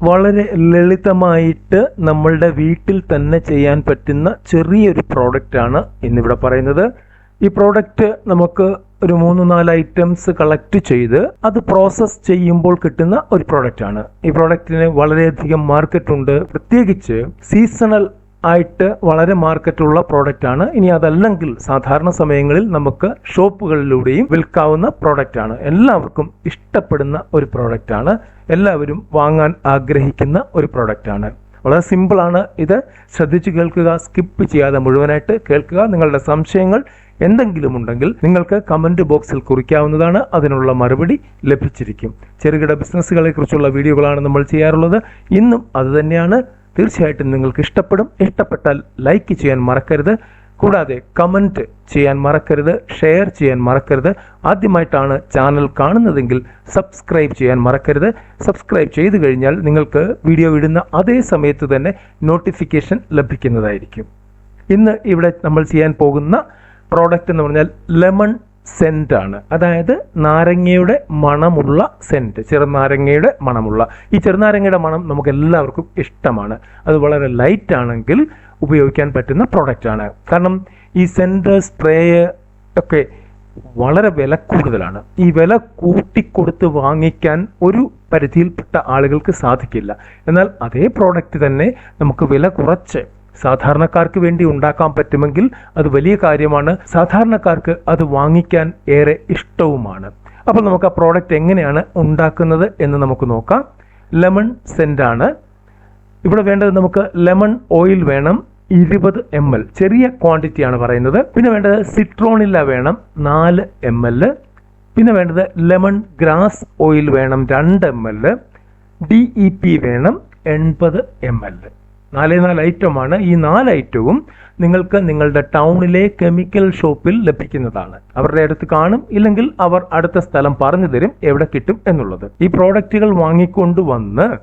വളരെ ലളിതമായിട്ട് നമ്മളുടെ വീട്ടിൽ തന്നെ ചെയ്യാൻ പറ്റുന്ന ചെറിയൊരു പ്രോഡക്റ്റ് ആണ് ഇന്നിവിടെ പറയുന്നത്. ഈ പ്രോഡക്റ്റ് നമുക്ക് ഒരു മൂന്ന് നാല് ഐറ്റംസ് കളക്ട് ചെയ്ത് അത് പ്രോസസ് ചെയ്യുമ്പോൾ കിട്ടുന്ന ഒരു പ്രോഡക്റ്റ് ആണ് ഈ പ്രോഡക്റ്റിന് വളരെയധികം മാർക്കറ്റ് ഉണ്ട് പ്രത്യേകിച്ച് സീസണൽ ആയിട്ട് വളരെ മാർക്കറ്റുള്ള പ്രോഡക്റ്റ് ആണ് ഇനി അതല്ലെങ്കിൽ സാധാരണ സമയങ്ങളിൽ നമുക്ക് ഷോപ്പുകളിലൂടെയും വിൽക്കാവുന്ന പ്രോഡക്റ്റ് ആണ് എല്ലാവർക്കും ഇഷ്ടപ്പെടുന്ന ഒരു പ്രോഡക്റ്റ് ആണ് എല്ലാവരും വാങ്ങാൻ ആഗ്രഹിക്കുന്ന ഒരു പ്രോഡക്റ്റ് ആണ് വളരെ സിമ്പിൾ ആണ് ഇത്. ശ്രദ്ധിച്ചു കേൾക്കുക സ്കിപ്പ് ചെയ്യാതെ മുഴുവനായിട്ട് കേൾക്കുക. നിങ്ങളുടെ സംശയങ്ങൾ എന്തെങ്കിലും ഉണ്ടെങ്കിൽ നിങ്ങൾക്ക് കമന്റ് ബോക്സിൽ കുറിക്കാവുന്നതാണ്. അതിനുള്ള മറുപടി ലഭിച്ചിരിക്കും. ചെറുകിട ബിസിനസ്സുകളെ കുറിച്ചുള്ള വീഡിയോകളാണ് നമ്മൾ ചെയ്യാറുള്ളത്. ഇന്നും അത് തന്നെയാണ്. തീർച്ചയായിട്ടും നിങ്ങൾക്ക് ഇഷ്ടപ്പെടും. ഇഷ്ടപ്പെട്ടാൽ ലൈക്ക് ചെയ്യാൻ മറക്കരുത്. കൂടാതെ കമന്റ് ചെയ്യാൻ മറക്കരുത്. ഷെയർ ചെയ്യാൻ മറക്കരുത്. ആദ്യമായിട്ടാണ് ചാനൽ കാണുന്നതെങ്കിൽ സബ്സ്ക്രൈബ് ചെയ്യാൻ മറക്കരുത്. സബ്സ്ക്രൈബ് ചെയ്തു കഴിഞ്ഞാൽ നിങ്ങൾക്ക് വീഡിയോ ഇടുന്ന അതേ സമയത്ത് തന്നെ നോട്ടിഫിക്കേഷൻ ലഭിക്കുന്നതായിരിക്കും. ഇന്ന് ഇവിടെ നമ്മൾ ചെയ്യാൻ പോകുന്ന പ്രോഡക്റ്റ് എന്ന് പറഞ്ഞാൽ ലെമൺ സെന്റ് ആണ്. അതായത് നാരങ്ങയുടെ മണമുള്ള സെന്റ് ചെറുനാരങ്ങയുടെ മണമുള്ള. ഈ ചെറുനാരങ്ങയുടെ മണം നമുക്ക് എല്ലാവർക്കും ഇഷ്ടമാണ്. അത് വളരെ ലൈറ്റ് ആണെങ്കിൽ ഉപയോഗിക്കാൻ പറ്റുന്ന പ്രോഡക്റ്റ് ആണ്. കാരണം ഈ സെന്റ് സ്പ്രേ ഒക്കെ വളരെ വില കൂടുതലാണ്. ഈ വില കൂട്ടിക്കൊടുത്ത് വാങ്ങിക്കാൻ ഒരു പരിധിയിൽപ്പെട്ട ആളുകൾക്ക് സാധിക്കില്ല. എന്നാൽ അതേ പ്രോഡക്റ്റ് തന്നെ നമുക്ക് വില കുറച്ച് സാധാരണക്കാർക്ക് വേണ്ടി ഉണ്ടാക്കാൻ പറ്റുമെങ്കിൽ അത് വലിയ കാര്യമാണ്. സാധാരണക്കാർക്ക് അത് വാങ്ങിക്കാൻ ഏറെ ഇഷ്ടവുമാണ്. അപ്പോൾ നമുക്ക് ആ പ്രോഡക്റ്റ് എങ്ങനെയാണ് ഉണ്ടാക്കുന്നത് എന്ന് നമുക്ക് നോക്കാം. ലെമൺ സെന്റാണ് ഇവിടെ വേണ്ടത് നമുക്ക് ലെമൺ ഓയിൽ വേണം ഇരുപത് എം എൽ ചെറിയ ക്വാണ്ടിറ്റി ആണ് പറയുന്നത്. പിന്നെ വേണ്ടത് സിട്രോണില്ല വേണം നാല് എം എൽ പിന്നെ വേണ്ടത് ലെമൺ ഗ്രാസ് ഓയിൽ വേണം രണ്ട് M L D E P വേണം എൺപത് എം എൽ നാല് നാല് ഐറ്റമാണ്. ഈ നാല് ഐറ്റവും നിങ്ങൾക്ക് നിങ്ങളുടെ ടൗണിലെ കെമിക്കൽ ഷോപ്പിൽ ലഭിക്കുന്നതാണ്. അവരുടെ അടുത്ത് കാണും ഇല്ലെങ്കിൽ അവർ അടുത്ത സ്ഥലം പറഞ്ഞു തരും എവിടെ കിട്ടും എന്നുള്ളത്. ഈ പ്രോഡക്റ്റുകൾ വാങ്ങിക്കൊണ്ടുവന്ന്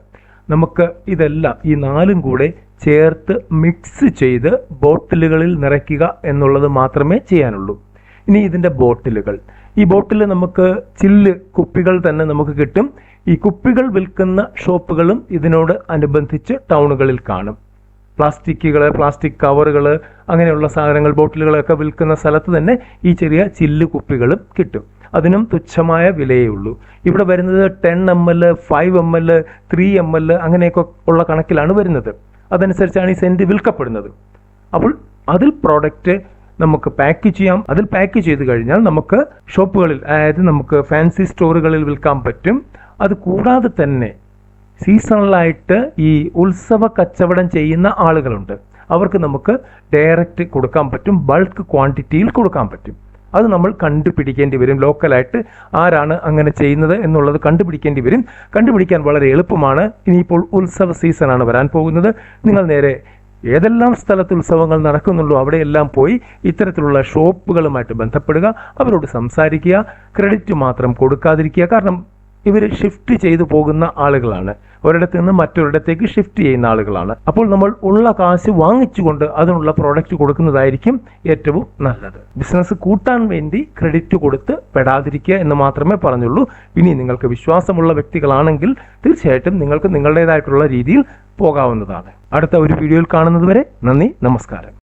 നമുക്ക് ഇതെല്ലാം ഈ നാലും കൂടെ ചേർത്ത് മിക്സ് ചെയ്ത് ബോട്ടിലുകളിൽ നിറയ്ക്കുക എന്നുള്ളത് മാത്രമേ ചെയ്യാനുള്ളൂ. ഇനി ഇതിന്റെ ബോട്ടിലുകൾ. ഈ ബോട്ടിൽ നമുക്ക് ചില്ല് കുപ്പികൾ തന്നെ നമുക്ക് കിട്ടും. ഈ കുപ്പികൾ വിൽക്കുന്ന ഷോപ്പുകളും ഇതിനോട് അനുബന്ധിച്ച് ടൗണുകളിൽ കാണും. പ്ലാസ്റ്റിക്കുകൾ പ്ലാസ്റ്റിക് കവറുകൾ അങ്ങനെയുള്ള സാധനങ്ങൾ ബോട്ടിലുകളൊക്കെ വിൽക്കുന്ന സ്ഥലത്ത് തന്നെ ഈ ചെറിയ ചില്ല് കുപ്പികളും കിട്ടും. അതിനും തുച്ഛമായ വിലയേ ഉള്ളൂ. ഇവിടെ വരുന്നത് ten M L five M L three M L അങ്ങനെയൊക്കെ ഉള്ള കണക്കിലാണ് വരുന്നത്. അതനുസരിച്ചാണ് ഈ സെന്റ് വിൽക്കപ്പെടുന്നത്. അപ്പോൾ അതിൽ പ്രോഡക്റ്റ് നമുക്ക് പാക്ക് ചെയ്യാം. അതിൽ പാക്ക് ചെയ്ത് കഴിഞ്ഞാൽ നമുക്ക് ഷോപ്പുകളിൽ അതായത് നമുക്ക് ഫാൻസി സ്റ്റോറുകളിൽ വിൽക്കാൻ പറ്റും. അത് കൂടാതെ തന്നെ സീസണലായിട്ട് ഈ ഉത്സവ കച്ചവടം ചെയ്യുന്ന ആളുകളുണ്ട്. അവർക്ക് നമുക്ക് ഡയറക്റ്റ് കൊടുക്കാൻ പറ്റും ബൾക്ക് ക്വാണ്ടിറ്റിയിൽ കൊടുക്കാൻ പറ്റും. അത് നമ്മൾ കണ്ടുപിടിക്കേണ്ടി വരും. ലോക്കലായിട്ട് ആരാണ് അങ്ങനെ ചെയ്യുന്നത് എന്നുള്ളത് കണ്ടുപിടിക്കേണ്ടി വരും. കണ്ടുപിടിക്കാൻ വളരെ എളുപ്പമാണ്. ഇനിയിപ്പോൾ ഉത്സവ സീസണാണ് വരാൻ പോകുന്നത്. നിങ്ങൾ നേരെ ഏതെല്ലാം സ്ഥലത്ത് ഉത്സവങ്ങൾ നടക്കുന്നുള്ളൂ അവിടെയെല്ലാം പോയി ഇത്തരത്തിലുള്ള ഷോപ്പുകളുമായിട്ട് ബന്ധപ്പെടുക അവരോട് സംസാരിക്കുക ക്രെഡിറ്റ് മാത്രം കൊടുക്കാതിരിക്കുക. കാരണം ഇവർ ഷിഫ്റ്റ് ചെയ്തു പോകുന്ന ആളുകളാണ്. ഒരിടത്ത് നിന്ന് മറ്റൊരിടത്തേക്ക് ഷിഫ്റ്റ് ചെയ്യുന്ന ആളുകളാണ്. അപ്പോൾ നമ്മൾ ഉള്ള കാശ് വാങ്ങിച്ചുകൊണ്ട് അതിനുള്ള പ്രോഡക്റ്റ് കൊടുക്കുന്നതായിരിക്കും ഏറ്റവും നല്ലത്. ബിസിനസ് കൂട്ടാൻ വേണ്ടി ക്രെഡിറ്റ് കൊടുത്ത് പെടാതിരിക്കുക എന്ന് മാത്രമേ പറഞ്ഞുള്ളൂ. ഇനി നിങ്ങൾക്ക് വിശ്വാസമുള്ള വ്യക്തികളാണെങ്കിൽ തീർച്ചയായിട്ടും നിങ്ങൾക്ക് നിങ്ങളുടേതായിട്ടുള്ള രീതിയിൽ പോകാവുന്നതാണ്. അടുത്ത ഒരു വീഡിയോയിൽ കാണുന്നതുവരെ നന്ദി നമസ്കാരം.